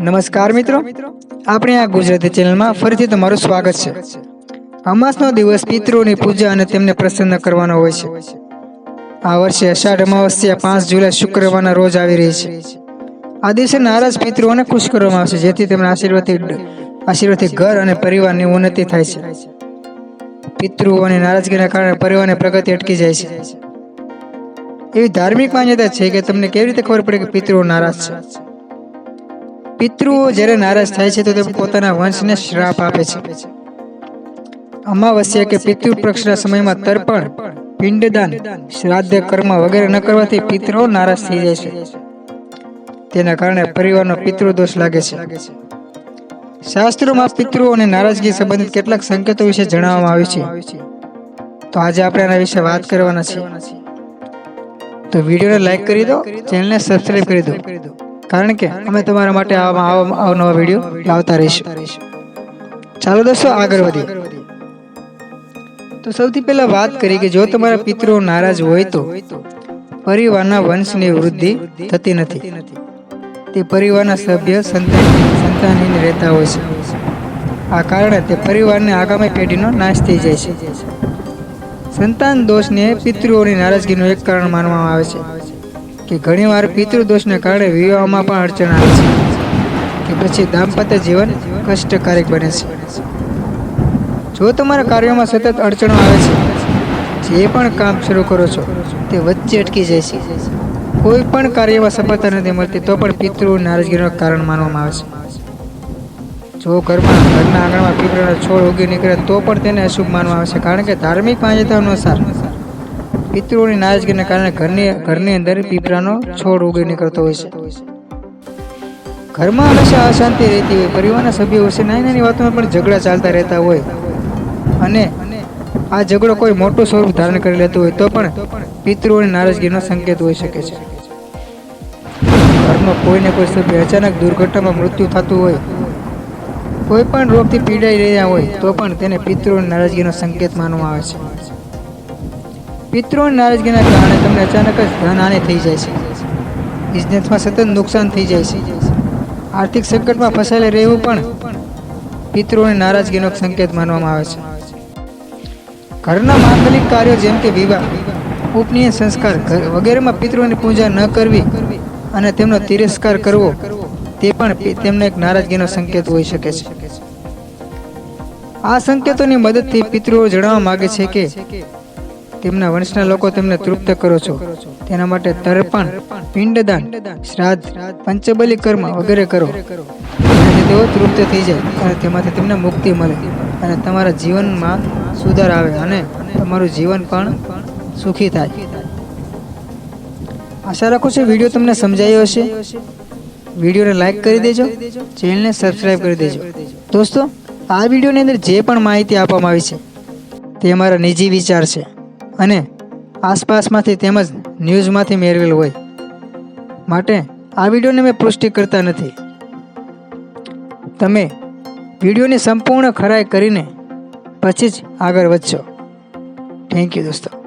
નમસ્કાર મિત્રો. આપણે આ ગુજરાતી ચેનલમાં ફરીથી તમારું સ્વાગત છે. અમાસનો દિવસ પિતૃઓની પૂજા અને તેમને પ્રસન્ન કરવાનો હોય છે. આ વર્ષે અષાઢ અમાવસ્યા પાંચ જુલાઈ શુક્રવારના રોજ આવી રહી છે. આ દિવસે નારાજ પિતૃઓને ખુશ કરવામાં આવશે, જેથી તેમના આશીર્વાદથી આશીર્વાદથી ઘર અને પરિવારની ઉન્નતિ થાય છે. પિતૃઓની નારાજગીના કારણે પરિવારની પ્રગતિ અટકી જાય છે. એવી ધાર્મિક માન્યતા છે કે તમને કેવી રીતે ખબર પડે કે પિતૃઓ નારાજ છે? પિતૃઓ જ્યારે નારાજ થાય છે તો તે પોતાના વંશને શ્રાપ આપે છે. અમાવસ્યા કે પિતૃપક્ષના સમયમાં તર્પણ, પિંડદાન, શ્રાદ્ધ કર્મ વગેરે ન કરવાથી પિતૃઓ નારાજ થઈ જાય છે. તેના કારણે પરિવારનો પિતૃ દોષ લાગે છે. શાસ્ત્રોમાં પિતૃઓ અને નારાજગી સંબંધિત કેટલાક સંકેતો વિશે જણાવવામાં આવ્યું છે. તો આજે આપણે આના વિશે વાત કરવાના છીએ. તો વિડીયોને લાઈક કરી દો, ચેનલને સબસ્ક્રાઇબ કરી દો. કારણ કે અમે તમારા માટે અવનવા વીડિયો લાવતા રહીશું. ચાલો દોસ્તો, આગળ વધીએ. તો સૌથી પહેલા વાત કરી કે જો તમારા પિતૃઓ નારાજ હોય તો પરિવારના વંશની વૃદ્ધિ થતી નથી. તે પરિવારના સભ્ય સંતાન સંતાનહીન રહેતા હોય છે. આ કારણે તે પરિવારની આગામી પેઢીનો નાશ થઈ જાય છે. સંતાન દોષને પિતૃઓની નારાજગીનું એક કારણ માનવામાં આવે છે. કે ઘણીવાર પિતૃદોષને કારણે વિવાહમાં પણ અડચણ આવે છે. કે પછી દાંપત્ય જીવન કષ્ટકારક બને છે. જો તમારા કાર્યોમાં સતત અડચણો આવે છે, જે પણ કામ શરૂ કરો છો, તે વચ્ચે અટકી જાય છે. કોઈ પણ કાર્યમાં સફળતા નથી મળતી, તો પણ પિતૃ નારાજગીનું કારણ માનવામાં આવે છે. જો ઘરમાં ઘરના આંગણમાં પીપળાનો છોડ ઉગી નીકળે, તો પણ તેને અશુભ માનવામાં આવે છે. કારણ કે ધાર્મિક માન્યતા અનુસાર પિતૃઓની નારાજગીને કારણે ઘરની ઘરની અંદર પીપળાનો છોડ ઉગી નીકળતો હોય છે. ઘરમાં હંમેશા અશાંતિ રહેતી હોય, પરિવારના સભ્યો વિશે નાની નાની વાતોમાં પણ ઝઘડા ચાલતા રહેતા હોય. અને આ ઝઘડો કોઈ મોટું સ્વરૂપ ધારણ કરી લેતું હોય તો પણ પિતૃઓની નારાજગીનો સંકેત હોઈ શકે છે. ઘરમાં કોઈને કોઈ સભ્ય અચાનક દુર્ઘટનામાં મૃત્યુ થતું હોય, કોઈ પણ રોગથી પીડાઈ રહ્યા હોય તો પણ તેને પિતૃઓની નારાજગીનો સંકેત માનવામાં આવે છે. પિતૃઓની નારાજગીના કારણે તમને અચાનક જ ધનહાનિ થઈ જાય છે. બિઝનેસમાં સતત નુકસાન થઈ જાય છે. આર્થિક સંકટમાં ફસાયેલા રહેવું પણ પિતૃઓની નારાજગીનો સંકેત માનવામાં આવે છે. ઘરના માંગલિક કાર્યો જેમ કે વિવાહ, ઉપનીય સંસ્કાર વગેરેમાં પિતૃઓની પૂજા ન કરવી અને તેમનો તિરસ્કાર કરવો, તે પણ તેમને એક નારાજગીનો સંકેત હોઈ શકે છે. આ સંકેતોની મદદથી પિતૃઓ જણાવવા માગે છે કે તેમના વંશના લોકો તેમને તૃપ્ત કરો છો. તેના માટે તર્પણ, પિંડદાન, શ્રાદ્ધ પંચબલી કર્મ વગેરે કરો. તેઓ તૃપ્ત થઈ જાય અને તેમાંથી તેમને મુક્તિ મળે. અને તમારા જીવનમાં સુધાર આવે અને તમારું જીવન પણ સુખી થાય. આશા રાખું છું વીડિયો તમને સમજાયો હશે. વિડીયોને લાઈક કરી દેજો. ચેનલને સબસ્ક્રાઈબ કરી દેજો. દોસ્તો, આ વિડીયોની અંદર જે પણ માહિતી આપવામાં આવી છે તે અમારા નિજી વિચાર છે. અને આસપાસમાંથી તેમજ ન્યૂઝમાંથી મેળવેલ હોય. માટે આ વિડીયોને મેં પુષ્ટિ કરતા નથી. તમે વિડીયોની સંપૂર્ણ ખરાઈ કરીને પછી જ આગળ વધશો. થેન્ક યુ દોસ્તો.